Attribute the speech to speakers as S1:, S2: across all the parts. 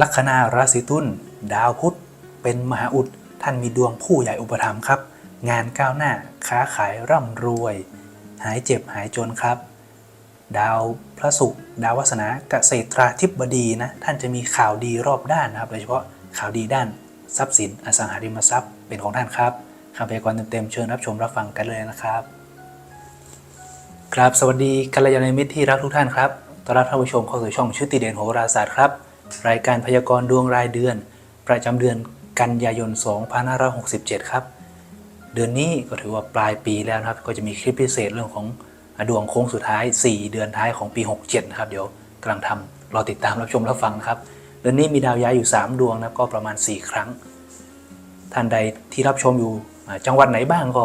S1: ลัคนาราศีตุลดาวพุธเป็นมหาอุด ท่านมีดวงผู้ใหญ่อุปถัมภ์ครับ งานก้าวหน้าค้าขายร่ำรวย หายเจ็บหายจนครับ ดาวพระศุกร์ดาววัฒนาเกษตราธิบดีนะ ท่านจะมีข่าวดีรอบด้านนะครับ โดยเฉพาะข่าวดีด้านทรัพย์สินอสังหาริมทรัพย์เป็นของท่านครับคำพยากรณ์เต็มๆเชิญรับชมรับฟังกันเลยนะครับ ครับสวัสดีกัลยาณมิตรที่รักทุกท่านครับต้อนรับท่านผู้ชมเข้าสู่ช่องชุติเด่นโหราศาสตร์ครับ รายการพยากรณ์ดวงรายเดือน ประจำเดือนกันยายน 2567 ครับ เดือนนี้ก็ถือว่าปลายปีแล้วนะครับ ก็จะมีคลิปพิเศษเรื่องของดวงโค้งสุดท้าย 4 เดือนท้ายของปี 67 นะครับ เดี๋ยวกำลังทำรอติดตามรับชมรับฟังนะครับ เดือนนี้มีดาวย้ายอยู่ 3 ดวงนะครับก็ประมาณ 4 ครั้ง ท่านใดที่รับชมอยู่จังหวัดไหนบ้างก็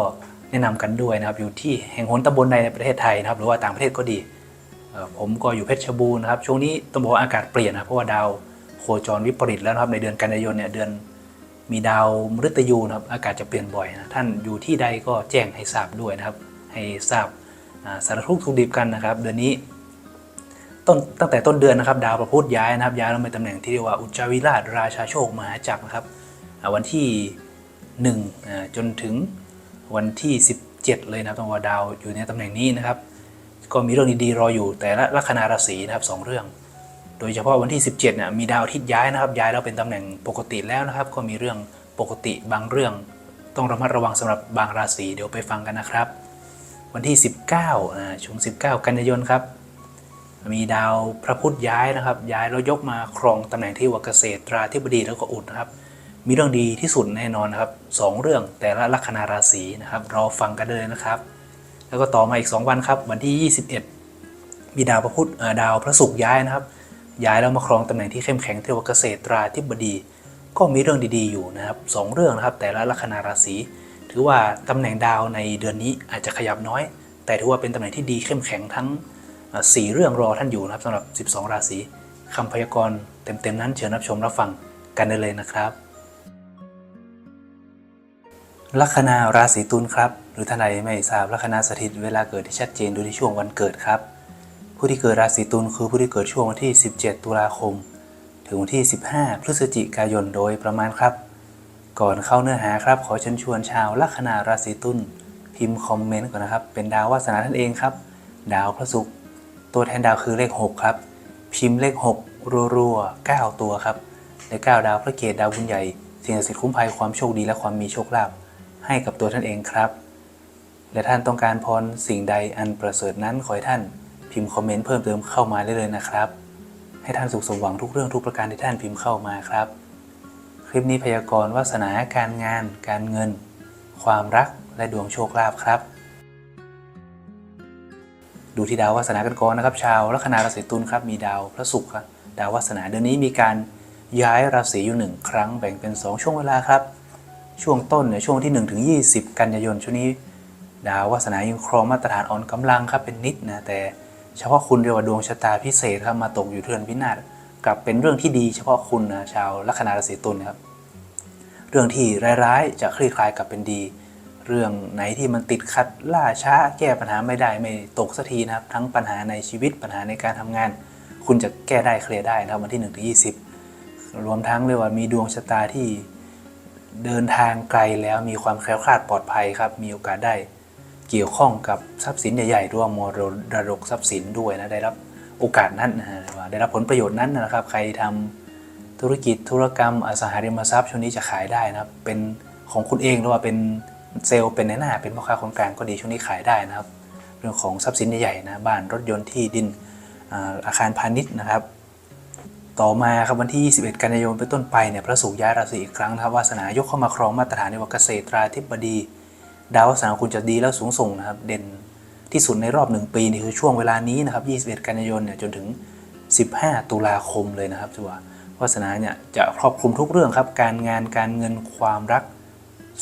S1: แนะนำกันด้วยนะครับอยู่ที่แห่งหนตำบลใดในประเทศไทยนะครับ หรือว่าต่างประเทศก็ดี ผมก็อยู่เพชรบูรณ์นะครับช่วงนี้ต้องบอกว่าอากาศเปลี่ยนนะเพราะว่าดาวโคจรวิปริตแล้วนะครับในเดือนกันยายนเนี่ยเดือนมีดาวมฤตยูนะครับอากาศจะเปลี่ยนบ่อยนะท่านอยู่ที่ใดก็แจ้งให้ทราบด้วยนะครับ ให้ทราบสารทุกข์ทุกดิบกันนะครับ เดือนนี้ต้นตั้งแต่ต้นเดือนนะครับ ดาวประพุธย้ายนะครับย้ายลงไปตำแหน่งที่เรียกว่าอุจจาวิราชราชาโชคมหาจักรนะครับวันที่1อ่าจนถึงวันที่ 17 เลยนะครับต้องว่าดาวอยู่ในตำแหน่งนี้นะครับ ก็มีเรื่องดีๆรออยู่แต่ละลัคนาราศีนะครับสองเรื่อง โดยเฉพาะวันที่ 17เนี่ยมีดาวอาทิตย์ย้ายนะครับ ย้ายแล้วเป็นตำแหน่งปกติแล้วนะครับ ก็มีเรื่องปกติบางเรื่อง ต้องระมัดระวังสำหรับบางราศีเดี๋ยวไปฟังกันนะครับ วันที่ 19อ่าช่วง19 กันยายนครับมีดาวพระพุธย้ายนะครับ ย้ายแล้วยกมาครองตำแหน่งที่ว่าเกษตราธิบดีแล้วก็อุดนะครับ มีเรื่องดีที่สุดแน่นอนนะครับสองเรื่องแต่ละลัคนาราศีนะครับรอฟังกันเลยนะครับ แล้วก็ต่อมาอีก 2 วันครับ วันที่ 21 มีดาวพระพุธเอ่อดาวพระศุกร์ย้ายนะครับ ย้ายแล้วมาครองตำแหน่งที่เข้มแข็งเรียกว่าเกษตราธิบดี ก็มีเรื่องดีๆอยู่นะครับสองเรื่องนะครับ แต่ละลัคนาราศีถือว่าตำแหน่งดาวในเดือนนี้อาจจะขยับน้อย แต่ถือว่าเป็นตำแหน่งที่ดีเข้มแข็งทั้งอ่าสี่เรื่องรอท่านอยู่นะครับสำหรับ 12 ราศีคำพยากรณ์เต็มๆนั้นเชิญรับชมรับฟังกันได้เลยนะครับ ลัคนาราศีตุลครับ หรือท่านใดไม่ทราบลัคนาสถิตเวลาเกิดที่ชัดเจนดูที่ช่วงวันเกิดครับ ผู้ที่เกิดราศีตุลคือผู้ที่เกิดช่วงวันที่ 17 ตุลาคม ถึงวันที่ 15 พฤศจิกายนโดยประมาณครับ ก่อนเข้าเนื้อหาครับ ขอเชิญชวนชาวลัคนาราศีตุลพิมพ์คอมเมนต์ก่อนนะครับ เป็นดาววาสนาท่านเองครับ ดาวพระศุกร์ตัวแทนดาวคือเลข 6 ครับ พิมพ์เลข 6 รัวๆ9ตัวครับเลข9ดาวพระเกตดาวบุญใหญ่สิ่งศักดิ์สิทธิ์คุ้มภัยความโชคดีและความมีโชคลาภ ให้กับตัวท่านเองครับ และท่านต้องการพรสิ่งใดอันประเสริฐนั้นขอให้ท่านพิมพ์คอมเมนต์เพิ่มเติมเข้ามาได้เลยนะครับ ให้ท่านสุขสมหวังทุกเรื่องทุกประการที่ท่านพิมพ์เข้ามาครับ คลิปนี้พยากรณ์วาสนาการงาน การเงิน ความรักและดวงโชคลาภครับ ดูที่ดาววาสนากันก่อนนะครับ ชาวลัคนาราศีตุลครับมีดาวพระศุกร์ครับดาววาสนาเดือนนี้มีการย้ายราศีอยู่หนึ่งครั้งแบ่งเป็น 2 ช่วงเวลาครับ ช่วงต้นเนี่ยช่วงที่1ถึง20 กันยายนช่วงนี้ ดาววาสนายังครองมาตรฐานอ่อนกำลังครับเป็นนิดนะแต่เฉพาะคุณเรียกว่าดวงชะตาพิเศษครับมาตกอยู่เทือนพินาศกลับเป็นเรื่องที่ดีเฉพาะคุณนะชาวลัคนาราศีตุลนะครับเรื่องที่ร้ายๆจะคลี่คลายกลับเป็นดี เรื่องไหนที่มันติดขัดล่าช้าแก้ปัญหาไม่ได้ไม่ตกสักทีนะครับ ทั้งปัญหาในชีวิตปัญหาในการทำงาน คุณจะแก้ได้เคลียร์ได้นะครับวันที่1ถึง20รวมทั้งเรียกว่ามีดวงชะตาที่ เดินทางไกลแล้วมีความแคล้วคลาดปลอดภัยครับ มีโอกาสได้เกี่ยวข้องกับทรัพย์สินใหญ่ๆร่วมมรดกทรัพย์สินด้วยนะ ได้รับโอกาสนั้นนะฮะว่าได้รับผลประโยชน์นั้นนะครับ ใครทำธุรกิจธุรกรรมอสังหาริมทรัพย์ช่วงนี้จะขายได้นะครับเป็นของคุณเองหรือว่าเป็นเซลล์เป็นในหน้าเป็นพ่อค้าคนกลางก็ดีช่วงนี้ขายได้นะครับ เรื่องของทรัพย์สินใหญ่ๆนะบ้านรถยนต์ที่ดินอาคารพาณิชย์นะครับ ต่อมาครับวันที่ 21 กันยายนเป็นต้นไปเนี่ยพระศุกร์ย้ายราศีอีกครั้งนะครับวาสนายกเข้ามาครองมาตรฐานในว่าเกษตราธิบดี ดาววาสนาคุณจะดีแล้วสูงส่งนะครับเด่นที่สุดในรอบหนึ่งปีนี่คือช่วงเวลานี้นะครับ 21 กันยายนเนี่ยจนถึง 15 ตุลาคมเลยนะครับถือว่าวาสนาเนี่ยจะครอบคลุมทุกเรื่องครับการงานการเงินความรัก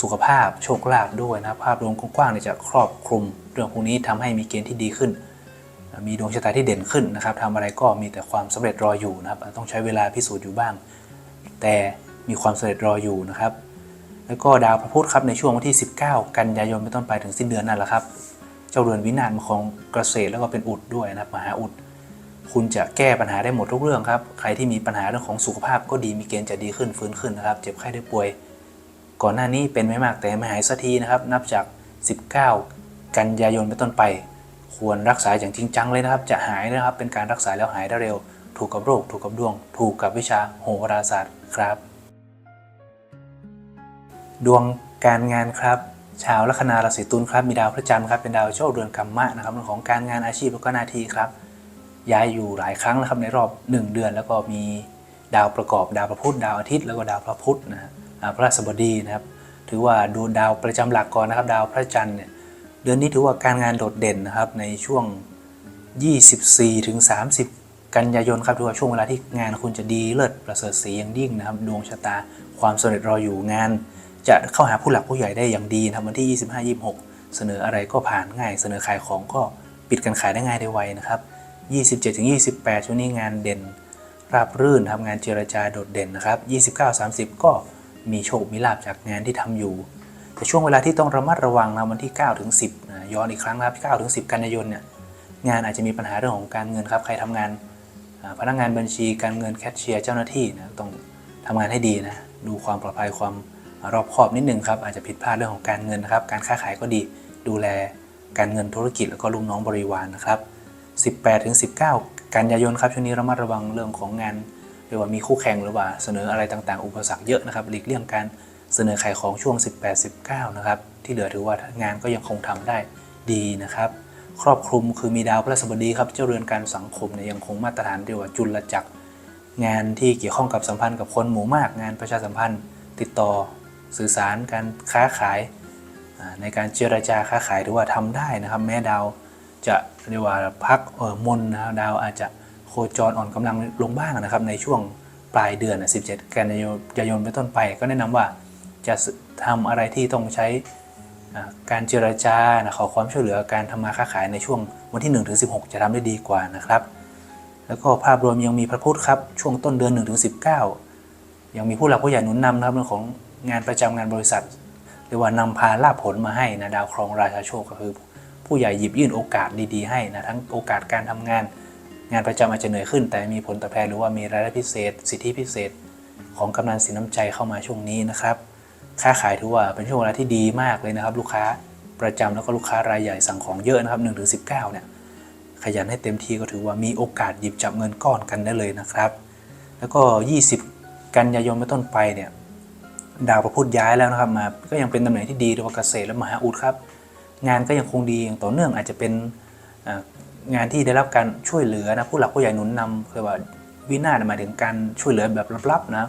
S1: สุขภาพโชคลาภด้วยนะภาพรวมกว้างๆเนี่ยจะครอบคลุมเรื่องพวกนี้ทำให้มีเกณฑ์ที่ดีขึ้น มีดวงชะตาที่เด่นขึ้นนะครับทำอะไรก็มีแต่ความสำเร็จรออยู่นะครับ ต้องใช้เวลาพิสูจน์อยู่บ้าง แต่มีความสำเร็จรออยู่นะครับ แล้วก็ดาวพระพุธครับในช่วงวันที่ 19 กันยายนเป็นต้นไปถึงสิ้นเดือนนั่นแหละครับ เจ้าเรือนวินาศมาของเกษตรแล้วก็เป็นอุดด้วยนะครับมหาอุด คุณจะแก้ปัญหาได้หมดทุกเรื่องครับ ใครที่มีปัญหาเรื่องของสุขภาพก็ดีมีเกณฑ์จะดีขึ้นฟื้นขึ้นนะครับ เจ็บไข้ได้ป่วย ก่อนหน้านี้เป็นไม่มากแต่ไม่หายสักทีนะครับ นับจาก 19 กันยายนเป็นต้นไป ควรรักษาอย่างจริงจังเลยนะครับ จะหายนะครับ เป็นการรักษาแล้วหายได้เร็ว ถูกกับโรค ถูกกับดวง ถูกกับวิชาโหราศาสตร์ครับ ดวงการงานครับ ชาวลัคนาราศีตุลครับ มีดาวพระจันทร์ครับ เป็นดาวโชคเรือนกรรมะนะครับเรื่องของการงานอาชีพแล้วก็หน้าที่ครับ ย้ายอยู่หลายครั้งนะครับในรอบ 1 เดือน แล้วก็มีดาวประกอบ ดาวพระพุธ ดาวอาทิตย์ แล้วก็ดาวพระพุธนะฮะพระราชบดีนะครับ ถือว่าดูดาวประจำหลักก่อนนะครับ ดาวพระจันทร์เนี่ย ดือนนี้ถือว่าการงานโดดเด่นนะครับในช่วง 24ถึง30 กันยายนครับถือว่าช่วงเวลาที่งานคุณจะดีเลิศประเสริฐสีอย่างยิ่งนะครับ ดวงชะตาความสำเร็จรออยู่งาน จะเข้าหาผู้หลักผู้ใหญ่ได้อย่างดีนะครับวันที่ 25 26 เสนออะไรก็ผ่านง่าย เสนอขายของก็ปิดการขายได้ง่ายได้ไวนะครับ27ถึง28 ช่วงนี้งานเด่น ราบรื่นทำงานเจรจาโดดเด่นนะครับ 29 30 ก็มีโชคมีลาบจากงานที่ทำอยู่ แต่ช่วงเวลาที่ต้องระมัดระวังนะวันที่9ถึง10นะย้อนอีกครั้งนะครับ9ถึง10 กันยายนเนี่ยงานอาจจะมีปัญหาเรื่องของการเงินครับ ใครทำงานพนักงานบัญชีการเงินแคชเชียร์เจ้าหน้าที่นะต้องทำงานให้ดีนะดูความปลอดภัยความรอบคอบนิดนึงครับอาจจะผิดพลาดเรื่องของการเงินนะครับ การค้าขายก็ดีดูแลการเงินธุรกิจแล้วก็ลูกน้องบริวารนะครับ 18ถึง19 กันยายนครับช่วงนี้ระมัดระวังเรื่องของงานหรือว่ามีคู่แข่งหรือว่าเสนออะไรต่างๆ อุปสรรคเยอะนะครับหลีกเลี่ยงการ เสนอขายของช่วง 18 19 นะครับ ที่เหลือถือว่างานก็ยังคงทำได้ดีนะครับ ครอบคลุมคือมีดาวพฤหัสบดีครับ เจ้าเรือนการสังคมเนี่ยยังคงมาตรฐานเรียกว่าจุลจักรงานที่เกี่ยวข้องกับสัมพันธ์กับคนหมู่มาก งานประชาสัมพันธ์ ติดต่อสื่อสารการค้าขาย ในการเจรจาค้าขายถือว่าทำได้นะครับ แม้ดาวจะเรียกว่าพักเออมนนะครับดาวอาจจะโคจรอ่อนกำลังลงบ้างนะครับในช่วงปลายเดือน 17 กันยายนเป็นต้นไปก็แนะนำว่า จะทำอะไรที่ต้องใช้การเจรจาขอความช่วยเหลือการทำมาค้าขายในช่วงวันที่1ถึง16 จะทำได้ดีกว่านะครับ แล้วก็ภาพรวมยังมีพระพุธครับ ช่วงต้นเดือน1ถึง19 ยังมีผู้หลักผู้ใหญ่หนุนนำนะครับเรื่องของงานประจำงานบริษัทเรียกว่านำพาลาภผลมาให้นะดาวครองราชาโชคก็คือ ผู้ใหญ่หยิบยื่นโอกาสดีๆให้นะทั้งโอกาสการทำงาน งานประจำอาจจะเหนื่อยขึ้น แต่มีผลตอบแทนหรือว่ามีรายได้พิเศษ สิทธิพิเศษ ของกำนันสินน้ำใจเข้ามาช่วงนี้นะครับ ค้าขายถือว่าเป็นช่วงเวลาที่ดีมากเลยนะครับ ลูกค้าประจำแล้วก็ลูกค้ารายใหญ่สั่งของเยอะนะครับ1ถึง19เนี่ยขยันให้เต็มที่ก็ถือว่ามีโอกาสหยิบจับเงินก้อนกันได้เลยนะครับ แล้วก็ 20 กันยายนเป็นต้นไปเนี่ยดาวพระพุธย้ายแล้วนะครับมา ก็ยังเป็นตำแหน่งที่ดีโดยเฉพาะเกษตรและมหาอุดครับ งานก็ยังคงดีอย่างต่อเนื่องอาจจะเป็นงานที่ได้รับการช่วยเหลือนะผู้หลักผู้ใหญ่หนุนนำคือว่าวินาศหมายถึงการช่วยเหลือแบบลับๆนะ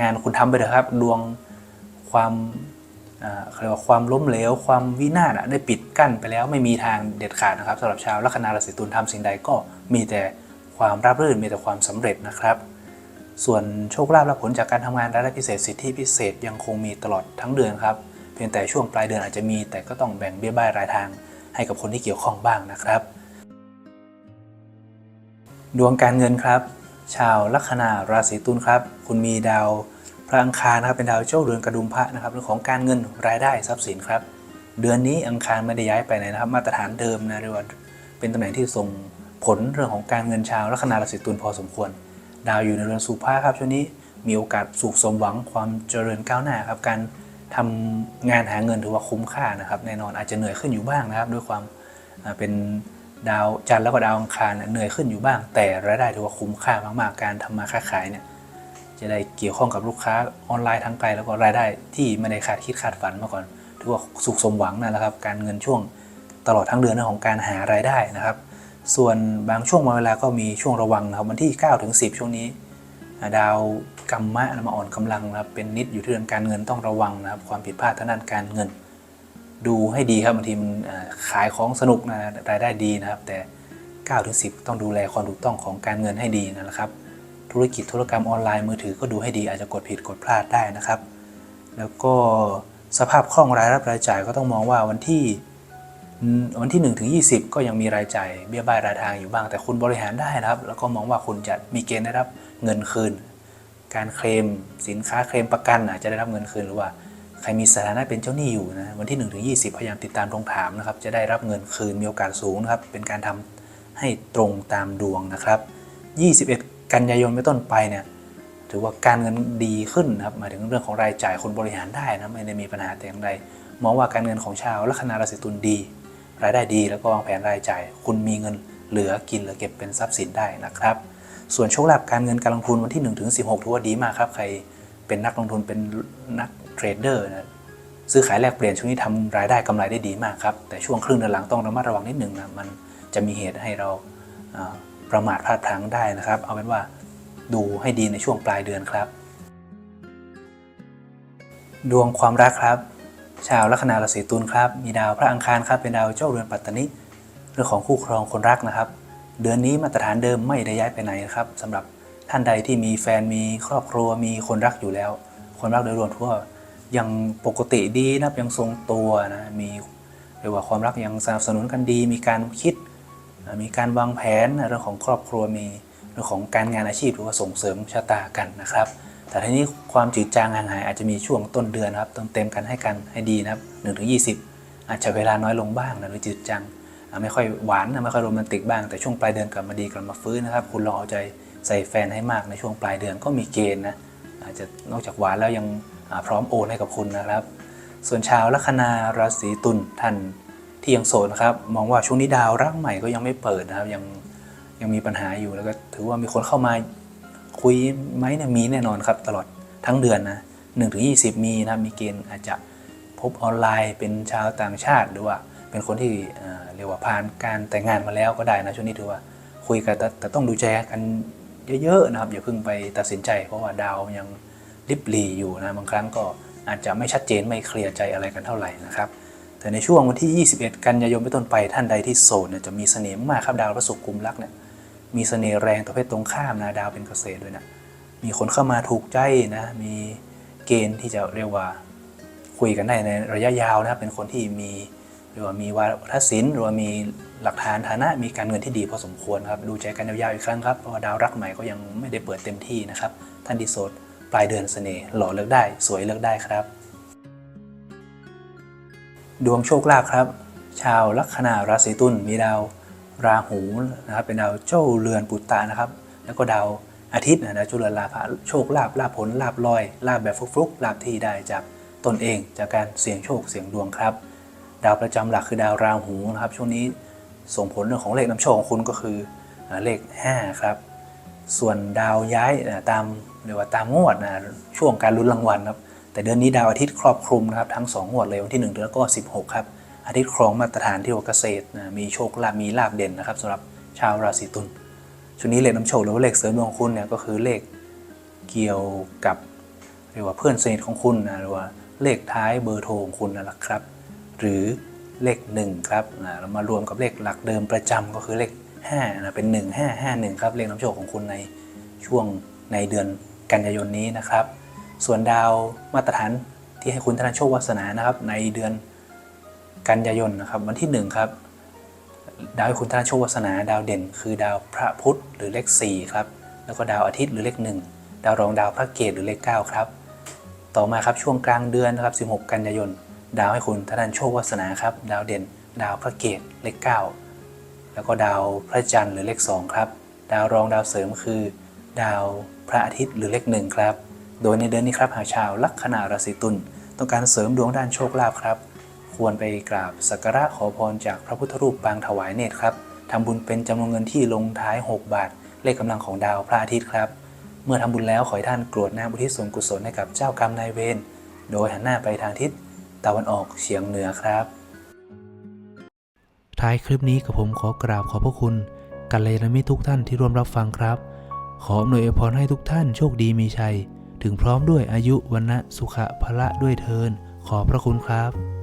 S1: งานคุณทำไปเถอะครับดวง ความเขาเรียกว่าความล้มเหลวความวินาศอะได้ปิดกั้นไปแล้วไม่มีทางเด็ดขาดนะครับสำหรับชาวลัคนาราศีตุลทำสิ่งใดก็มีแต่ความราบรื่นมีแต่ความสำเร็จนะครับ ส่วนโชคลาภและผลจากการทำงานรายได้พิเศษสิทธิพิเศษยังคงมีตลอดทั้งเดือนครับเพียงแต่ช่วงปลายเดือนอาจจะมี แต่ก็ต้องแบ่งเบี้ยบ้ายรายทาง ให้กับคนที่เกี่ยวข้องบ้างนะครับ ดวงการเงินครับ ชาวลัคนาราศีตุลครับ คุณมีดาว ระอังคารนะครับเป็นดาวเจ้าเรือนกระดุมพระนะครับเรื่องของการเงินรายได้ทรัพย์สินครับ เดือนนี้อังคารไม่ได้ย้ายไปไหนนะครับ มาตรฐานเดิมนะเรียกว่าเป็นตำแหน่งที่ส่งผลเรื่องของการเงินชาวลัคนาราศีตุลพอสมควร ดาวอยู่ในเรือนสุภาครับช่วงนี้มีโอกาสสุขสมหวังความเจริญก้าวหน้าครับการทำงานหาเงินถือว่าคุ้มค่านะครับแน่นอนอาจจะเหนื่อยขึ้นอยู่บ้างนะครับ ด้วยความเป็นดาวจันทร์แล้วก็ดาวอังคารเนี่ยเหนื่อยขึ้นอยู่บ้าง แต่รายได้ถือว่าคุ้มค่ามากๆ การทำมาค้าขายเนี่ย จะได้เกี่ยวข้องกับลูกค้าออนไลน์ทั้งไกลแล้วก็รายได้ที่ไม่ได้คาดคิดคาดฝันมาก่อนถือว่าสุขสมหวังนั่นแหละครับ การเงินช่วงตลอดทั้งเดือนของการหารายได้นะครับ ส่วนบางช่วงบางเวลาก็มีช่วงระวังนะครับวันที่9ถึง10 ช่วงนี้ ดาวกรรมะมาอ่อนกำลังนะครับเป็นนิดอยู่ที่เรื่องการเงินต้องระวังนะครับความผิดพลาดทางด้านการเงิน ดูให้ดีครับบางทีมันขายของสนุกนะรายได้ดีนะครับ แต่9ถึง10 ต้องดูแลความถูกต้องของการเงินให้ดีนะครับ ธุรกิจธุรกรรมออนไลน์มือถือก็ดูให้ดีอาจจะกดผิดกดพลาดได้นะครับ แล้วก็สภาพคล่องรายรับรายจ่ายก็ต้องมองว่าวันที่วันที่1ถึง20 ก็ยังมีรายจ่ายเบี้ยบ้ายรายทางอยู่บ้างแต่คุณบริหารได้นะครับ แล้วก็มองว่าคุณจะมีเกณฑ์ได้รับเงินคืน การเคลมสินค้าเคลมประกันอาจจะได้รับเงินคืนหรือว่าใครมีสถานะเป็นเจ้าหนี้อยู่นะวันที่1ถึง20 พยายามติดตามทวงถามนะครับ จะได้รับเงินคืนมีโอกาสสูงนะครับ เป็นการทำให้ตรงตามดวงนะครับ 21 กันยายนเป็นต้นไปเนี่ยถือว่าการเงินดีขึ้นนะครับหมายถึงเรื่องของรายจ่ายคนบริหารได้นะไม่ได้มีปัญหาแต่อย่างใดมองว่าการเงินของชาวลัคนาราศีตุลดี รายได้ดีแล้วก็วางแผนรายจ่าย คุณมีเงินเหลือกินเหลือเก็บเป็นทรัพย์สินได้นะครับ ส่วนโชคลาภการเงินการลงทุนวันที่1ถึง16ถือว่าดีมากครับใครเป็นนักลงทุนเป็นนักเทรดเดอร์นะซื้อขายแลกเปลี่ยนช่วงนี้ทำรายได้กำไรได้ดีมากครับแต่ช่วงครึ่งเดือนหลังต้องระมัดระวังนิดหนึ่งนะมันจะมีเหตุให้เรา ประมาทพลาดพลั้งได้นะครับ เอาเป็นว่าดูให้ดีในช่วงปลายเดือนครับ ดวงความรักครับ ชาวลัคนาราศีตุลครับ มีดาวพระอังคารครับเป็นดาวเจ้าเรือนปัตตานิเรื่องของคู่ครองคนรักนะครับ เดือนนี้มาตรฐานเดิมไม่ได้ย้ายไปไหนนะครับสำหรับท่านใดที่มีแฟนมีครอบครัวมีคนรักอยู่แล้ว คนรักโดยรวมทั่วยังปกติดีนะยังทรงตัวนะมีเรียกว่าความรักยังสนับสนุนกันดี มีการคิด มีการวางแผนเรื่องของครอบครัวมีเรื่องของการงานอาชีพหรือว่าส่งเสริมชะตากันนะครับ แต่ทีนี้ความจืดจางห่างหายอาจจะมีช่วงต้นเดือนนะครับเติมเต็มกันให้กันให้ดีนะครับ1นถึงยีอาจจะเวลาน้อยลงบ้างนะหรือจืดจางไม่ค่อยหวานไม่ค่อยโรแมนติกบ้างแต่ช่วงปลายเดือนกลับมาดีกลับมาฟื้นนะครับ คุณลองเอาใจใส่แฟนให้มากในช่วงปลายเดือนก็มีเกณฑ์นะอาจจะนอกจากหวานแล้วยังพร้อมโอนให้กับคุณนะครับ ส่วนชาวลัคนาราศีตุลท่าน ที่ยังโสดนะครับ มองว่าช่วงนี้ดาวรักใหม่ก็ยังไม่เปิดนะครับ ยังยังมีปัญหาอยู่แล้วก็ถือว่ามีคนเข้ามาคุยไหมเนี่ยมีแน่นอนครับ ตลอดทั้งเดือนนะหนึ่งถึงยีมีนะมีเกณฑ์อาจจะพบออนไลน์เป็นชาวต่างชาติหรือว่าเป็นคนที่เเรียกว่าผ่านการแต่งงานมาแล้วก็ได้นะช่วงนี้ถือว่าคุยกันแต่ต้องดูใจกันเยอะๆนะครับอย่าเพิ่งไปตัดสินใจ เพราะว่าดาวยังริบหรีอยู่นะบางครั้งก็อาจจะไม่ชัดเจนไม่เคลียร์ใจอะไรกันเท่าไหร่นะครับ แต่ในช่วงวันที่ 21 กันยายนเป็นต้นไปท่านใดที่โสดเนี่ยจะมีเสน่ห์มากครับดาวพระศุกร์กุมรักเนี่ยมีเสน่ห์แรงต่อเพศตรงข้ามนะดาวเป็นเกษตรด้วยนะมีคนเข้ามาถูกใจนะมีเกณฑ์ที่จะเรียกว่าคุยกันได้ในระยะยาวนะครับเป็นคนที่มีเรียกว่ามีวาทศิลป์หรือว่ามีหลักฐานฐานะมีการเงินที่ดีพอสมควรครับดูใจกันยาวๆอีกครั้งครับเพราะว่าดาวรักใหม่ก็ยังไม่ได้เปิดเต็มที่นะครับท่านที่โสดปลายเดือนเสน่ห์หล่อเลือกได้ สวยเลือกได้ครับ ดวงโชคลาภครับ ชาวลัคนาราศีตุลมีดาวราหูนะครับเป็นดาวเจ้าเรือนปุตตะนะครับ แล้วก็ดาวอาทิตย์นะดาวเจุลลาภโชคลาภลาภผลลาภลอยลาภแบบฟลุกๆลาภที่ได้จากตนเองจากการเสี่ยงโชคเสี่ยงดวงครับ ดาวประจำหลักคือดาวราหูนะครับ ช่วงนี้ส่งผลเรื่องของเลขนำโชคของคุณก็คือเลข 5 ครับ ส่วนดาวย้ายนะตามเรียกว่าตามงวดนะช่วงการลุ้นรางวัลครับ แต่เดือนนี้ดาวอาทิตย์ครอบคลุมนะครับทั้ง2งวดเลยวันที่ 1 แล้วก็ 16 ครับ อาทิตย์ครองมาตรฐานที่ว่าเกษตรนะมีโชคลาภมีลาภเด่นนะครับสำหรับชาวราศีตุลช่วงนี้เลขนำโชคหรือว่าเลขเสริมดวงของคุณเนี่ยก็คือเลขเกี่ยวกับเรียกว่าเพื่อนสนิทของคุณนะหรือว่าเลขท้ายเบอร์โทรของคุณนั่นแหละครับ หรือเลข 1 ครับนะเรามารวมกับเลขหลักเดิมประจำก็คือเลข5นะเป็น 1551 ครับเลขนำโชคของคุณในช่วงในเดือนกันยายนนี้นะครับ ส่วนดาวมาตรฐานที่ให้คุณธนโชควาสนานะครับ ในเดือนกันยายนนะครับ วันที่ 1 ครับ ดาวให้คุณธนโชควาสนา ดาวเด่น คือดาวพระพุธหรือเลข4ครับแล้วก็ดาวอาทิตย์หรือเลข 1 ดาวรองดาวพระเกตหรือเลข 9 ครับ ต่อมาครับช่วงกลางเดือนนะครับ 16 กันยายน ดาวให้คุณธนันโชควาสนาครับ ดาวเด่น ดาวพระเกตเลข 9 แล้วก็ดาวพระจันทร์หรือเลข2ครับดาวรองดาวเสริมคือ ดาวพระอาทิตย์หรือเลข1ครับ โดยในเดือนนี้ครับหากชาวลัคนาราศีตุลต้องการเสริมดวงด้านโชคลาภครับ ควรไปกราบสักการะขอพรจากพระพุทธรูปปางถวายเนตรครับทำบุญเป็นจำนวนเงินที่ลงท้าย 6 บาท เลขกำลังของดาวพระอาทิตย์ครับ เมื่อทำบุญแล้วขอให้ท่านกรวดน้ำอุทิศส่วนกุศลให้กับเจ้ากรรมนายเวรโดยหันหน้าไปทางทิศตะวันออกเฉียงเหนือครับ ท้ายคลิปนี้กับผมขอกราบขอบพระคุณกัลยาณมิตรทุกท่านที่ร่วมรับฟังครับ ขออำนวยอวยพรให้ทุกท่านโชคดีมีชัย ถึงพร้อมด้วยอายุวันนะสุขะพละด้วยเทินขอพระคุณครับ